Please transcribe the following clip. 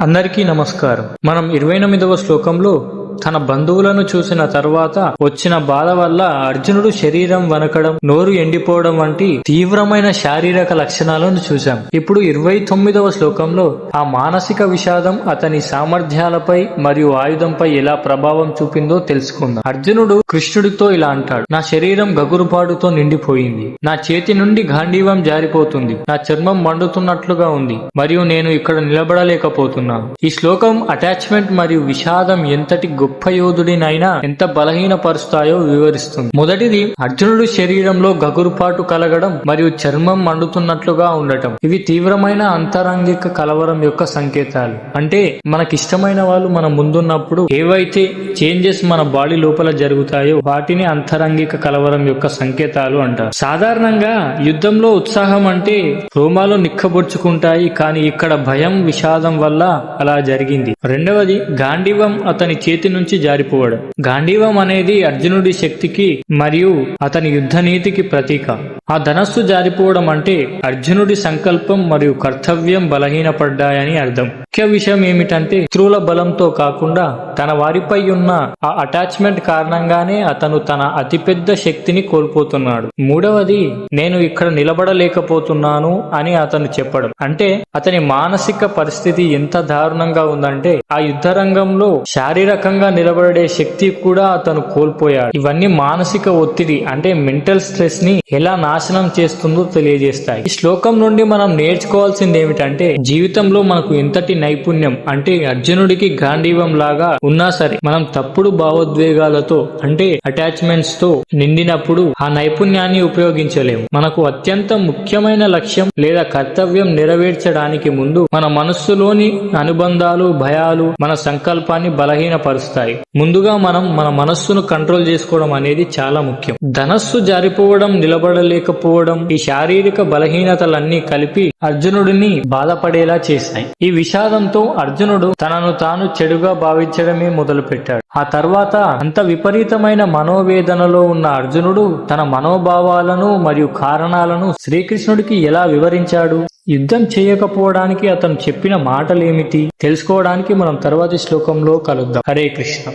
అందరికీ నమస్కారం. మనం ఇరవై ఎనిమిదవ శ్లోకంలో తన బంధువులను చూసిన తర్వాత వచ్చిన బాధ వల్ల అర్జునుడు శరీరం వనకడం నోరు ఎండిపోవడం వంటి తీవ్రమైన శారీరక లక్షణాలను చూశాం. ఇప్పుడు ఇరవై తొమ్మిదవ శ్లోకంలో ఆ మానసిక విషాదం అతని సామర్థ్యాలపై మరియు ఆయుధంపై ఎలా ప్రభావం చూపిందో తెలుసుకుందాం. అర్జునుడు కృష్ణుడితో ఇలా అంటాడు నా శరీరం గగురుపాటుతో నిండిపోయింది. నా చేతి నుండి గాంధీవం జారిపోతుంది. నా చర్మం మండుతున్నట్లుగా ఉంది. మరియు నేను ఇక్కడ నిలబడలేకపోతున్నాను. ఈ శ్లోకం అటాచ్మెంట్ మరియు విషాదం ఎంతటి గొప్ప యోధుడినైనా ఎంత బలహీనపరుస్తాయో వివరిస్తుంది. మొదటిది అర్జునుడు శరీరంలో గగురుపాటు కలగడం మరియు చర్మం మండుతున్నట్లుగా ఉండటం. ఇవి తీవ్రమైన అంతరంగిక కలవరం యొక్క సంకేతాలు. అంటే మనకిష్టమైన వాళ్ళు మన ముందున్నప్పుడు ఏవైతే చేంజెస్ మన బాడీ లోపల జరుగుతాయో వాటిని అంతరంగిక కలవరం యొక్క సంకేతాలు అంటారు. సాధారణంగా యుద్ధంలో ఉత్సాహం అంటే రోమాలు నిక్కబొడుచుకుంటాయి కానీ ఇక్కడ భయం విషాదం వల్ల అలా జరిగింది. రెండవది గాంధీవం అతని చేతి నుంచి జారిపోవడం. గాంధీవం అనేది అర్జునుడి శక్తికి మరియు అతని యుద్ధ నీతికి ప్రతీక. ఆ ధనస్సు జారిపోవడం అంటే అర్జునుడి సంకల్పం మరియు కర్తవ్యం బలహీనపడ్డాయని అర్థం. ముఖ్య విషయం ఏమిటంటే శత్రువుల బలంతో కాకుండా తన వారిపై ఉన్న ఆ అటాచ్మెంట్ కారణంగానే అతను తన అతిపెద్ద శక్తిని కోల్పోతున్నాడు. మూడవది నేను ఇక్కడ నిలబడలేకపోతున్నాను అని అతను చెప్పడం. అంటే అతని మానసిక పరిస్థితి ఎంత దారుణంగా ఉందంటే ఆ యుద్ధ రంగంలో శారీరకంగా నిలబడే శక్తి కూడా అతను కోల్పోయాడు. ఇవన్నీ మానసిక ఒత్తిడి అంటే మెంటల్ స్ట్రెస్ని ఎలా నాశనం చేస్తుందో తెలియజేస్తాయి. ఈ శ్లోకం నుండి మనం నేర్చుకోవాల్సింది ఏమిటంటే జీవితంలో మనకు ఎంతటి నైపుణ్యం. అంటే అర్జునుడికి గాంధీవం లాగా ఉన్నా సరే మనం తప్పుడు భావోద్వేగాలతో అంటే అటాచ్మెంట్స్తో నిండినప్పుడు ఆ నైపుణ్యాన్ని ఉపయోగించలేము. మనకు అత్యంత ముఖ్యమైన లక్ష్యం లేదా కర్తవ్యం నెరవేర్చడానికి ముందు మన మనస్సులోని అనుబంధాలు భయాలు మన సంకల్పాన్ని బలహీనపరుస్తాయి. ముందుగా మనం మన మనస్సును కంట్రోల్ చేసుకోవడం అనేది చాలా ముఖ్యం. ధనస్సు జారిపోవడం నిలబడలేకపోవడం ఈ శారీరక బలహీనతలన్నీ కలిపి అర్జునుడిని బాధపడేలా చేశాయి ఈ విషాద విషాదంతో అర్జునుడు తనను తాను చెడుగా భావించడమే మొదలుపెట్టాడు. ఆ తర్వాత అంత విపరీతమైన మనోవేదనలో ఉన్న అర్జునుడు తన మనోభావాలను మరియు కారణాలను శ్రీకృష్ణుడికి ఎలా వివరించాడు? యుద్ధం చేయకపోవడానికి అతను చెప్పిన మాటలేమిటి? తెలుసుకోవడానికి మనం తర్వాతి శ్లోకంలో కలుద్దాం. హరే కృష్ణ.